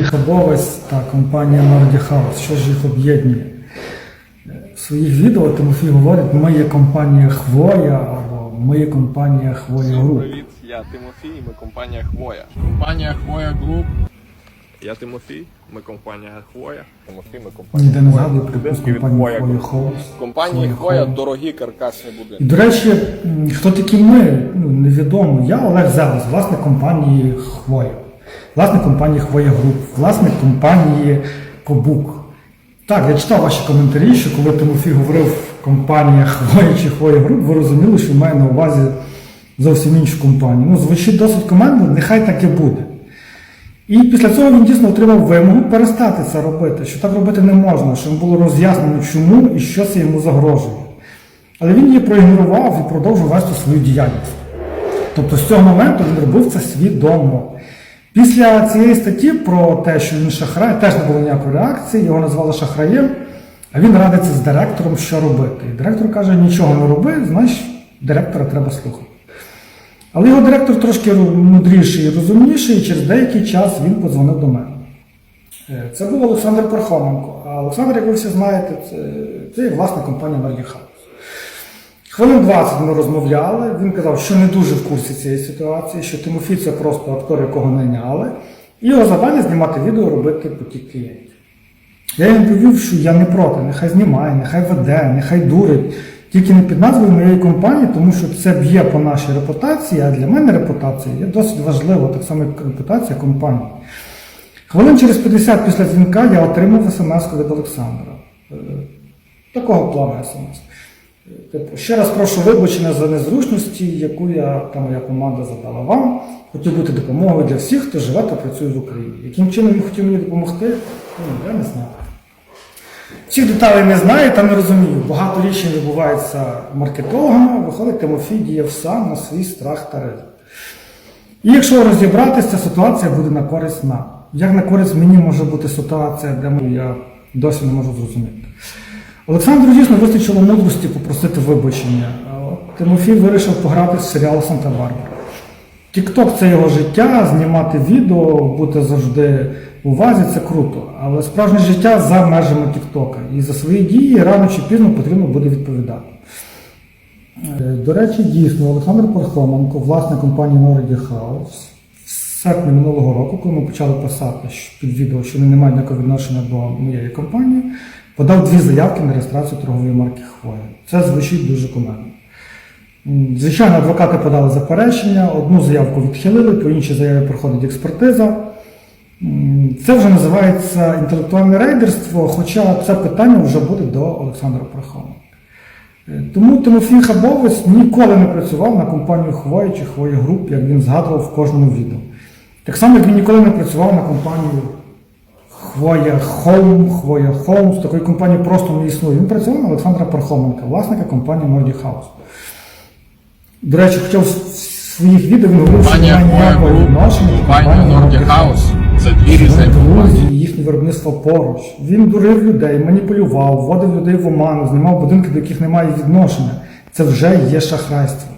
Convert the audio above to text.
Хабовець та компанія Nordic House. Що ж їх об'єднує? В своїх відео Тимофій говорить, ми є компанія Хвоя або ми є компанія Хвоя Всім Груп. привіт, я Тимофій, ми компанія Хвоя. Компанія Хвоя Груп. Я Тимофій, ми компанія Хвоя. Тимофій, ми компанія Ніде не згадую про якусь компанію Хвоя. В компанії Хвоя дорогі каркасні І, до речі, хто такі ми, ну, невідомо. Я Олег Зелес, власник компанії Хвоя, власник компанії Хвоя Груп, власник компанії Кобук. Так, я читав ваші коментарі, що коли Тимофій говорив компанія Хвоя чи Хвоя Груп, ви розуміли, що має на увазі зовсім іншу компанію. Ну, звучить досить командно, нехай так і буде. І після цього він дійсно отримав вимогу перестати це робити, що так робити не можна, що йому було роз'яснено, чому і що це йому загрожує. Але він її проігнорував і продовжив вести свою діяльність. Тобто з цього моменту він робив це свідомо. Після цієї статті про те, що він шахрай, теж не було ніякої реакції, його назвали шахраєм, а він радиться з директором, що робити. І директор каже, нічого не роби, значить директора треба слухати. Але його директор трошки мудріший і розумніший, і через деякий час він подзвонив до мене. Е, Це був Олександр Пархоменко. А Олександр, як ви всі знаєте, це, це є власна компанія House. Хвилин 20 ми розмовляли. Він казав, що не дуже в курсі цієї ситуації, що Тимофій це просто актор, якого найняли. І його завдання знімати відео, робити потік клієнтів. Я їм повів, що я не проти, нехай знімає, нехай веде, нехай дурить. Тільки не під назвою моєї компанії, тому що це б'є по нашій репутації, а для мене репутація є досить важлива, так само як репутація компанії. Хвилин через 50 після дзвінка я отримав смс від Олександра. Е, Такого плану смс. Типу, ще раз прошу вибачення за незручності, яку я та моя команда задала вам. Хотів бути допомогою для всіх, хто живе та працює в Україні. Яким чином він хотів мені допомогти, ну, я не знаю. Всіх деталей не знаю та не розумію. Багато рішень відбувається маркетологами, виходить, Тимофій діяв сам на свій страх та ризик. І якщо розібратися, ситуація буде на користь нам. Як на користь мені може бути ситуація, де я досі не можу зрозуміти. Олександру дійсно вистачило мудрості попросити вибачення. Тимофій вирішив пограти в серіал Санта-Барбара. Тікток це його життя, знімати відео, бути завжди в увазі це круто. Але справжнє життя за межами Тіктока. І за свої дії рано чи пізно потрібно буде відповідати. Е, До речі, дійсно, Олександр Пархоменко, власник компанії Nordic House, в серпні минулого року, коли ми почали писати під відео, що вони не мають ніякого відношення до моєї компанії, подав дві заявки на реєстрацію торгової марки Хвоя. Це звучить дуже командно. Звичайно, адвокати подали заперечення, одну заявку відхилили, по іншій заяві проходить експертиза. Це вже називається інтелектуальне рейдерство, хоча це питання вже буде до Олександра Пархоменка. Е, Тому Тимофій Хабовець ніколи не працював на компанію Хвоя чи Хвоя Груп, як він згадував в кожному відео. Так само, як він ніколи не працював на компанію Хвоя Хоум, Хвоя Хоумс, такої компанії просто не існує. Він працював на Олександра Пархоменка, власника компанії Nordic House. До речі, хоча в своїх відео він говорив, що немає ніякого відношення компанія Nordic House. Це дві різні Друзі, їхнє виробництво поруч. Він дурив людей, маніпулював, вводив людей в оману, знімав будинки, до яких немає відношення. Це вже є шахрайство.